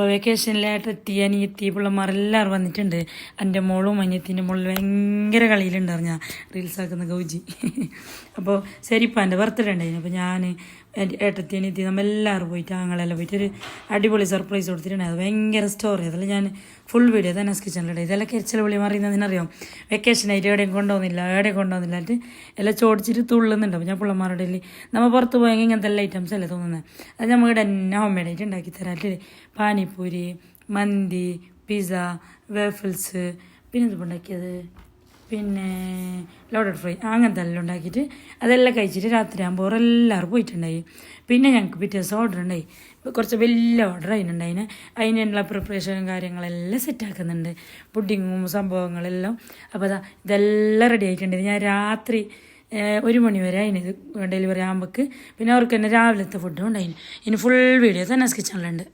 അപ്പോൾ വെക്കേഷനിലായിട്ട് എത്തിയ അനിയത്തി പിള്ളമാരെല്ലാവരും വന്നിട്ടുണ്ട്. എന്റെ മോളും അനിയത്തിന്റെ മോളിൽ ഭയങ്കര കളിയിലുണ്ടായിരുന്നു ഞാൻ. റീൽസ് ആക്കുന്ന ഗൗജി. അപ്പോൾ ശരിപ്പാന്റെ ബർത്ത്ഡേ ഉണ്ടായിരുന്നു. അപ്പോൾ ഞാൻ ഏട്ടത്തി അനിയത്തി നമ്മളെല്ലാവരും പോയിട്ട് ആങ്ങളെല്ലാം പോയിട്ട് ഒരു അടിപൊളി സർപ്രൈസ് കൊടുത്തിട്ടുണ്ടായത് ഭയങ്കര സ്റ്റോറി അതിൽ ഞാൻ ഫുൾ വീഡിയോ തന്നെ കിച്ചണിലിടെ ഇതെല്ലാം കരിച്ചൽ വിളി മറിയുന്നതിനറിയാം വെക്കേഷനായിട്ട് എവിടെയും കൊണ്ടുപോകുന്നില്ല എവിടെയും കൊണ്ടുപോകുന്നില്ല ആയിട്ട് എല്ലാം ചോടിച്ചിട്ട് തുള്ളുന്നുണ്ട്. അപ്പോൾ ഞാൻ പിള്ളമാരുടെ ഇല്ലേ നമ്മൾ പുറത്ത് പോയെങ്കിൽ ഇങ്ങനത്തെ എല്ലാ ഐറ്റംസ് അല്ലേ തോന്നുന്നത് അത് നമ്മൾ ഇവിടെ തന്നെ ഹോം മെയ്ഡായിട്ട് ഉണ്ടാക്കി തരാം. അല്ലേ പാനിപ്പൂരി മന്തി പിസ്സ വേഫിൾസ് പിന്നെ എന്തിപ്പോൾ ഉണ്ടാക്കിയത് പിന്നെ ലോഡഡ് ഫ്രൈ അങ്ങനത്തെ എല്ലാം ഉണ്ടാക്കിയിട്ട് അതെല്ലാം കഴിച്ചിട്ട് രാത്രി ആകുമ്പോൾ എല്ലാവരും പോയിട്ടുണ്ടായി. പിന്നെ ഞങ്ങൾക്ക് പിറ്റേ ദിവസം ഓർഡർ ഉണ്ടായി. കുറച്ച് വലിയ ഓർഡർ അതിനുണ്ടായി അതിനുള്ള പ്രിപ്പറേഷനും കാര്യങ്ങളെല്ലാം സെറ്റാക്കുന്നുണ്ട് പുഡിങ്ങും സംഭവങ്ങളെല്ലാം. അപ്പോൾ അതാ ഇതെല്ലാം റെഡി ആയിട്ടുണ്ട്. ഞാൻ രാത്രി ഒരു മണി വരെ അതിന് ഡെലിവറി ആകുമ്പോൾ പിന്നെ അവർക്ക് തന്നെ രാവിലത്തെ ഫുഡും ഉണ്ടായിന്. ഇനി ഫുൾ വീഡിയോ തന്നെ കിച്ചണിലുണ്ട്